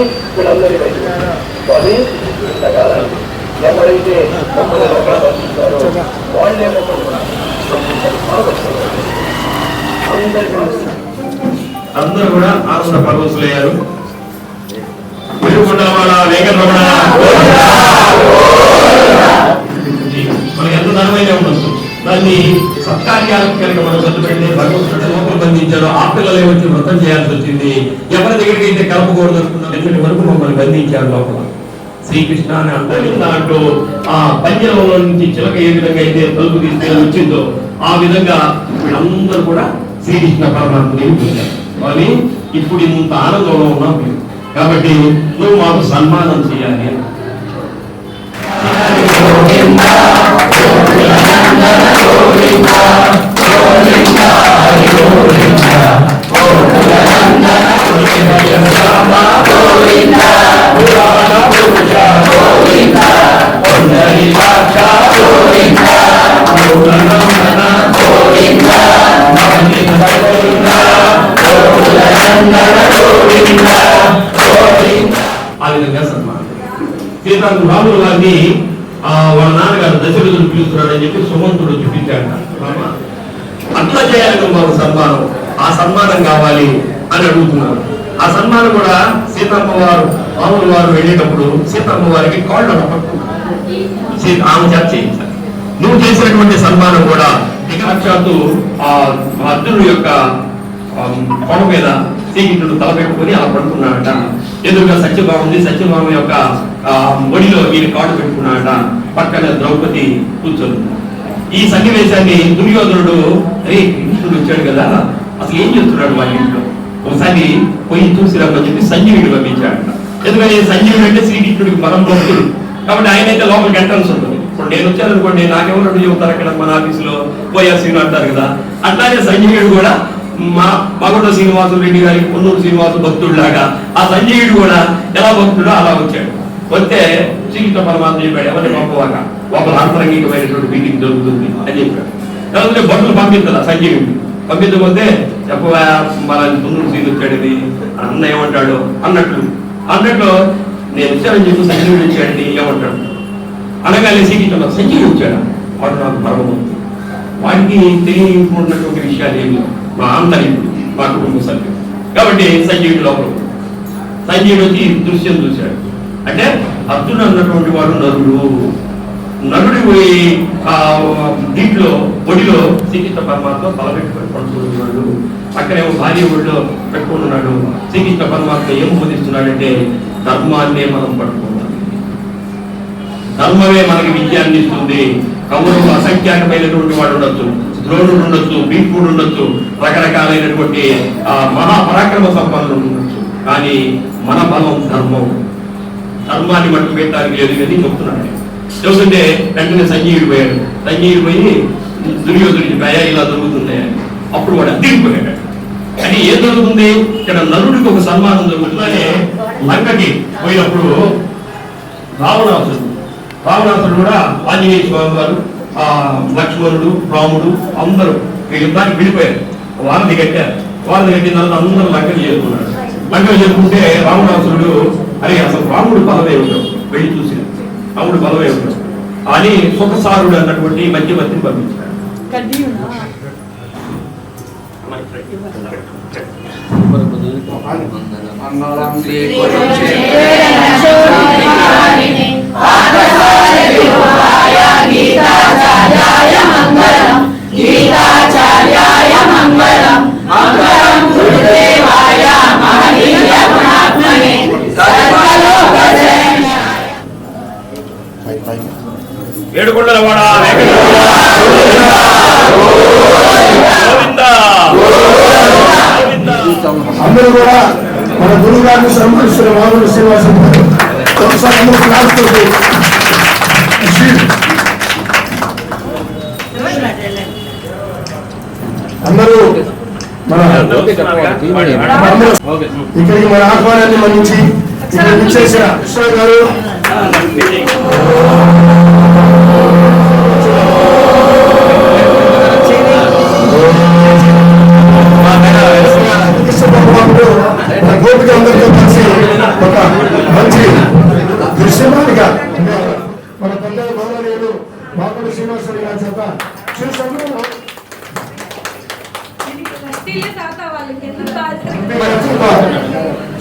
చెప్పి వీళ్ళందరికీ అది ఎవరైతే మమ్మల్ని లోపల వాళ్ళే అందరూ కూడా ఆనంద పర్వతులయ్యారు. వెలుగుండ వాళ్ళ వెంకటరమణ మనకి ఎంత ధనమైన ఉండదు దాన్ని సత్కార్యాలకు కలిగిన మనం సొంత పెడితే భగవంతుడు బంధించాడు ఆ పిల్లలే వచ్చి వ్రతం చేయాల్సి వచ్చింది? ఎవరి దగ్గరికి అయితే కలపకూడదు అనుకున్నాం ఎందుకంటే వరకు మమ్మల్ని బంధించారు లోపల. శ్రీకృష్ణ అని అంటారు. దాంట్లో ఆ పంజరంలో నుంచి చిలక ఏ విధంగా అయితే తలుపు తీసుకెళ్ళి వచ్చిందో ఆ విధంగా వీళ్ళందరూ కూడా శ్రీకృష్ణ పరమాత్మని కానీ ఇప్పుడు ఇంత ఆనందంలో ఉన్నాం కాబట్టి నువ్వు మాకు సన్మానం చేయాలి అని. సీతాకు రాములు గారిని ఆ, వాళ్ళ నాన్నగారు దశరథుడు పిలుస్తున్నాడని చెప్పి సుమంతుడు చూపించాడు అట్లా చేయాలి మాకు సన్మానం. ఆ సన్మానం కావాలి అని అడుగుతున్నారు. ఆ సన్మానం కూడా సీతమ్మ వారు రాములు వారు వెళ్ళేటప్పుడు సీతమ్మ వారికి కాళ్ళు అలా ఆమె చేత చేయించాలి నువ్వు చేసినటువంటి సన్మానం కూడా ఇక సాక్షాత్తు ఆ అర్జునుడు యొక్క ఆ, మీద శ్రీకృష్ణుడు తలపెట్టుకుని అలా పడుకున్నాడట ఎదురుగా సత్యభామ ఉంది సత్యభామ యొక్క ఆ, ఒడిలో ఈయన కాడు పెట్టుకున్నాడట. పక్కన ద్రౌపది కూర్చొని. ఈ సన్నివేశాన్ని దుర్యోధనుడు అరే కృష్ణుడు వచ్చాడు కదా. అసలు ఏం చేస్తున్నాడు వాళ్ళ ఇంట్లో? ఒకసారి పోయి చూసిరమ్మని చెప్పి సంజీవుడు పంపించాడట. ఎందుకంటే సంజీవుడు అంటే శ్రీకృష్ణుడికి పరం భక్తుడు. కాబట్టి ఆయన అయితే లోపలికి ఎంట్రన్స్ ఉంటుంది. ఇప్పుడు నేను వచ్చాను అనుకోండి నాకెవరు చెబుతారు అక్కడ మన ఆఫీసులో? పోయార్ శ్రీను అంటారు కదా. అట్లానే సంజీవుడు కూడా మా మగొండ శ్రీనివాసు రెడ్డి గారి పొన్నూరు శ్రీనివాసు భక్తుడిలాగా ఆ సంజయుడు కూడా ఎలా భక్తుడో అలా వచ్చాడు. వస్తే శ్రీకృష్ణ పరమాత్మ చెప్పాడు ఎవరిని పంపవాక ఒక అంతరంగికమైనటువంటి మీటింగ్ జరుగుతుంది అని చెప్పాడు. లేకపోతే భక్తులు పంపించాల సంజయుడు పంపించకపోతే చెప్పవా మన పొన్నూరు శ్రీని వచ్చాడని అన్న ఏమంటాడు? అన్నట్లు. అన్నట్లు నేను వచ్చానని చెప్పి సంజయుడు వచ్చాడని ఏమంటాడు? అనగానే శ్రీకృష్ణ సంజయుడు వచ్చాడు? వాడు నాకు పరమభక్తుడు. వాడికి తెలియకున్నటువంటి విషయాలు ఏమి లేవు. మా ఆంతరికుడు మా కుటుంబ సభ్యుడు. కాబట్టి సంజీవుడు లోపల సంజీవుడు వచ్చి దృశ్యం చూశాడు. అంటే అర్జున్ అన్నటువంటి వాడు నరుడు. నరుడి పోయి ఆ దీంట్లో ఒడిలో శ్రీకృష్ణ పరమాత్మ బలపెట్టుకొని పడుతున్నాడు అక్కడేమో భార్య ఒడిలో పెట్టుకుంటున్నాడు. శ్రీకృష్ణ పరమాత్మ ఏం బోధిస్తున్నాడంటే ధర్మాన్నే మనం పట్టుకోవాలి. ధర్మమే మనకి విద్య అందిస్తుంది కౌరవులు అసంఖ్యాకమైనటువంటి వాడు ఉండొచ్చు. ద్రోణుడు ఉండొచ్చు భీష్ముడు ఉండొచ్చు రకరకాలైనటువంటి ఆ, మహాపరాక్రమ సంపన్నులు ఉండొచ్చు. కానీ మన బలం ధర్మం. ధర్మాన్ని మట్టు పెట్టడానికి లేదు అని చెప్తున్నాడు చెబుతుంటే వెంటనే సంజీవుడు పోయాడు. సంజీవుడు పోయి దుర్యోధుడి భయ ఇలా జరుగుతుంది అప్పుడు వాడు అద్దరిపోయాడు కానీ ఏం జరుగుతుంది? ఇక్కడ నలుడికి ఒక సన్మానం జరుగుతుందనే లంకకి పోయినప్పుడు రావణాసుడు రావణాసుడు కూడా ఆంజనేయ స్వామి వారు లక్ష్మణుడు రాముడు అందరూ ఈ యుద్ధానికి విడిపోయారు. వారధి కట్టారు వారధి కట్టిన తర్వాత అందరూ లంకలు చేరుకున్నారు. లంకలు చేరుకుంటే రావణాసురుడు అరే అసలు రాముడు బలమే ఉంటాడు వెళ్ళి చూసి రాముడు బలమే ఉంటాడు అని సుఖసారుడు అన్నటువంటి మధ్యవర్తిని పంపించాడు గురువు గారిని సంరక్షిస్తున్న మామూలు శ్రీనివాసం గారు ఒకసారి అందరూ అందరూ మన ఇక్కడికి మన ఆహ్వానాన్ని మన్నించి ఇక్కడ ఇచ్చేసిన కృష్ణ గారు మా పార్టీలే తాత వాళ్ళకి ఎందుకు కాదు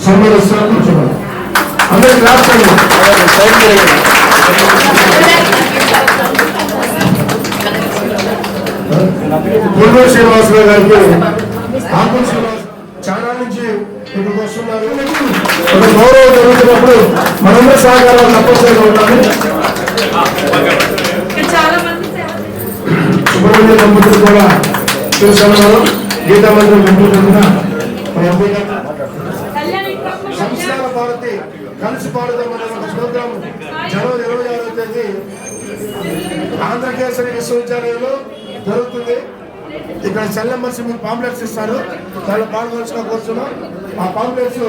సంబంధిస్తున్నారు కూర్చోవాలి అందరూ క్లాస్ చేయండి శ్రీనివాసరావు గారికి ఆకుల శ్రీనివాస చాలా నుంచి ఇక్కడికి వస్తున్నారు. ఒక గౌరవం జరుగుతున్నప్పుడు మనందరూ సహకారాలు తప్పనిసరిగా ఉంటాము సుబ్రహ్మణ్య దంపతులు కూడా చూస్తున్నారు గీతా మందిరం కంప్యూటర్ కళ్యాణ్ ఇంకా సంస్కార భారతి కలిసి పాడుదాం అనే ఒక ప్రోగ్రాం జనవరి ఇరవై ఆరో తేదీ. ఆంధ్రకేసరి విశ్వవిద్యాలయంలో జరుగుతుంది. ఇక్కడ సెల్లెమ్మర్సి మీకు పాంప్లెట్స్ ఇస్తారు. దానిలో పాల్గొనగా కూర్చున్నాం. ఆ పాంప్లెట్స్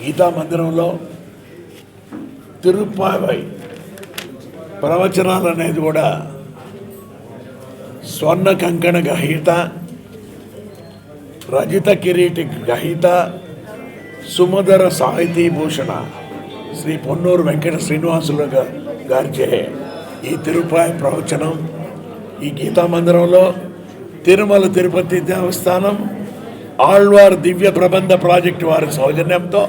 గీతా మందిరంలో తిరుపావై ప్రవచనాలు అనేది కూడా స్వర్ణ కంకణ గ్రహీత రజిత కిరీటి గ్రహీత సుమధర సాహితీ భూషణ శ్రీ పొన్నూరు వెంకట శ్రీనివాసులు గారిచే ఈ తిరుపాయి ప్రవచనం ఈ గీతా మందిరంలో తిరుమల తిరుపతి దేవస్థానం ఆళ్వార్ దివ్య ప్రబంధ ప్రాజెక్టు వారి సౌజన్యంతో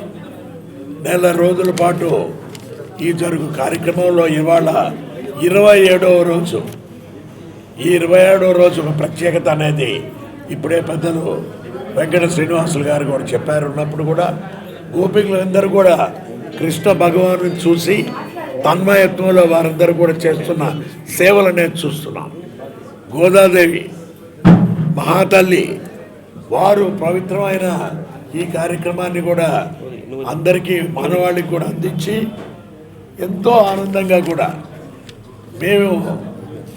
నెల రోజుల పాటు ఈ జరుగు కార్యక్రమంలో ఇవాళ ఇరవై ఏడవ రోజు. ఈ ఇరవై ఏడవ రోజు ఒక ప్రత్యేకత అనేది ఇప్పుడే పెద్దలు వెంకట శ్రీనివాసులు గారు కూడా చెప్పారు ఉన్నప్పుడు కూడా గోపికులందరూ కూడా కృష్ణ భగవాను చూసి తన్మయత్వంలో వారందరూ కూడా చేస్తున్న సేవలు నేను చూస్తున్నాం గోదాదేవి మహాతల్లి వారు పవిత్రమైన ఈ కార్యక్రమాన్ని కూడా అందరికీ మానవాళికి కూడా అందించి ఎంతో ఆనందంగా కూడా మేము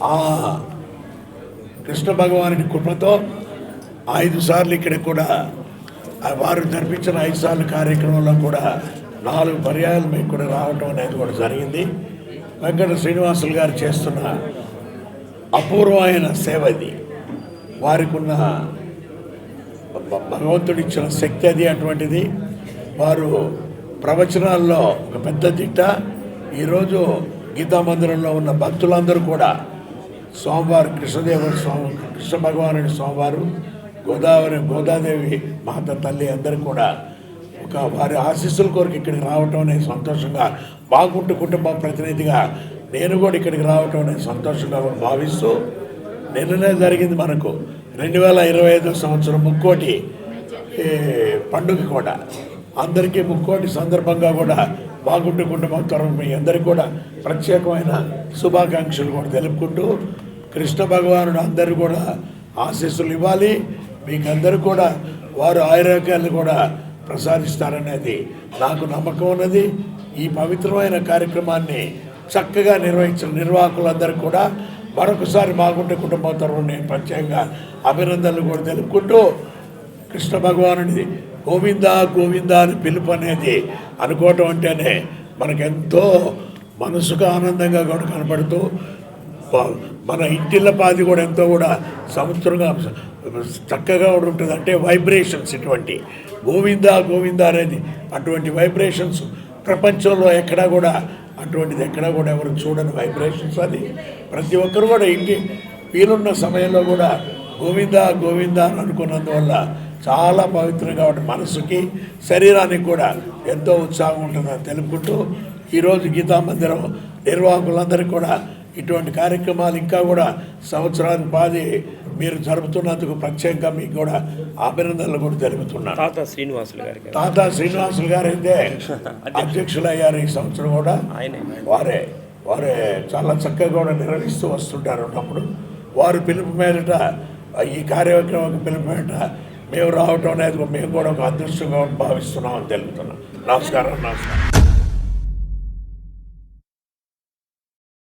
ఆ కృష్ణ భగవాని కృపతో ఐదు సార్లు ఇక్కడ కూడా వారు నడిపించిన ఐదు సార్లు కార్యక్రమంలో కూడా నాలుగు పర్యాయాలు మీకు కూడా రావటం అనేది కూడా జరిగింది. వెంకట శ్రీనివాసులు గారు చేస్తున్న అపూర్వమైన సేవ ఇది. వారికి ఉన్న భ- భగవంతుడిచ్చిన శక్తి అది అటువంటిది. వారు ప్రవచనాల్లో ఒక పెద్ద దిట్ట. ఈరోజు గీతా మందిరంలో ఉన్న భక్తులందరూ కూడా సోమవారం కృష్ణదేవ స్వామి కృష్ణ భగవానుడి స్వామివారు గోదావరి గోదాదేవి మాత తల్లి అందరూ కూడా ఒక వారి ఆశీస్సుల కొరకు ఇక్కడికి రావటం అనేది సంతోషంగా బాగుంటు కుటుంబ ప్రతినిధిగా నేను కూడా ఇక్కడికి రావటం అనేది సంతోషంగా భావిస్తూ నిన్ననే జరిగింది మనకు రెండు వేల ఇరవై ఐదో సంవత్సరం ముక్కోటి పండుగ కూడా. అందరికీ ముక్కోటి సందర్భంగా కూడా బాగుంటు కుటుంబం తరఫున మీ అందరికీ కూడా ప్రత్యేకమైన శుభాకాంక్షలు కూడా తెలుపుకుంటూ కృష్ణ భగవానుడు అందరూ కూడా ఆశీస్సులు ఇవ్వాలి. మీకు అందరూ కూడా వారు ఆరోగ్యాలు కూడా ప్రసాదిస్తారనేది నాకు నమ్మకం ఉన్నది. ఈ పవిత్రమైన కార్యక్రమాన్ని చక్కగా నిర్వహించిన నిర్వాహకులందరూ కూడా మరొకసారి మాగుంట కుటుంబం తరఫున నేను ప్రత్యేకంగా అభినందనలు కూడా తెలుపుకుంటూ కృష్ణ భగవానుడి గోవింద గోవింద అని పిలుపు అనేది అనుకోవటం అంటేనే మనకెంతో మనసుకు ఆనందంగా కూడా కనపడుతూ మన ఇంటిళ్ళ పాది కూడా ఎంతో కూడా సముద్రంగా చక్కగా కూడా ఉంటుంది. అంటే వైబ్రేషన్స్ ఇటువంటి. గోవింద గోవింద అనేది అటువంటి వైబ్రేషన్స్ ప్రపంచంలో ఎక్కడా కూడా అటువంటిది ఎక్కడా కూడా ఎవరు చూడని వైబ్రేషన్స్ అది. ప్రతి ఒక్కరు కూడా ఇంటి వీలున్న సమయంలో కూడా గోవింద గోవింద అని అనుకున్నందువల్ల చాలా పవిత్రంగా ఉంటుంది. మనసుకి శరీరానికి కూడా ఎంతో ఉత్సాహం ఉంటుందని తెలుపుకుంటూ ఈరోజు గీతా మందిరం నిర్వాహకులందరికీ కూడా ఇటువంటి కార్యక్రమాలు ఇంకా కూడా సంవత్సరానికి పాది మీరు జరుపుతున్నందుకు ప్రత్యేకంగా మీకు కూడా అభినందనలు కూడా తెలుపుతున్నాను తాత శ్రీనివాసులు గారికి తాత శ్రీనివాసులు గారు అయితే అధ్యక్షులు. అయ్యారు ఈ సంవత్సరం కూడా. వారే వారే చాలా చక్కగా కూడా నిర్వహిస్తూ వస్తుంటారు ఉన్నప్పుడు. వారు పిలుపు మీదట ఈ కార్యక్రమం పిలుపు మీదట మేము రావటం అనేది మేము కూడా ఒక అదృష్టంగా భావిస్తున్నామని తెలుపుతున్నాం. నమస్కారం నమస్కారం.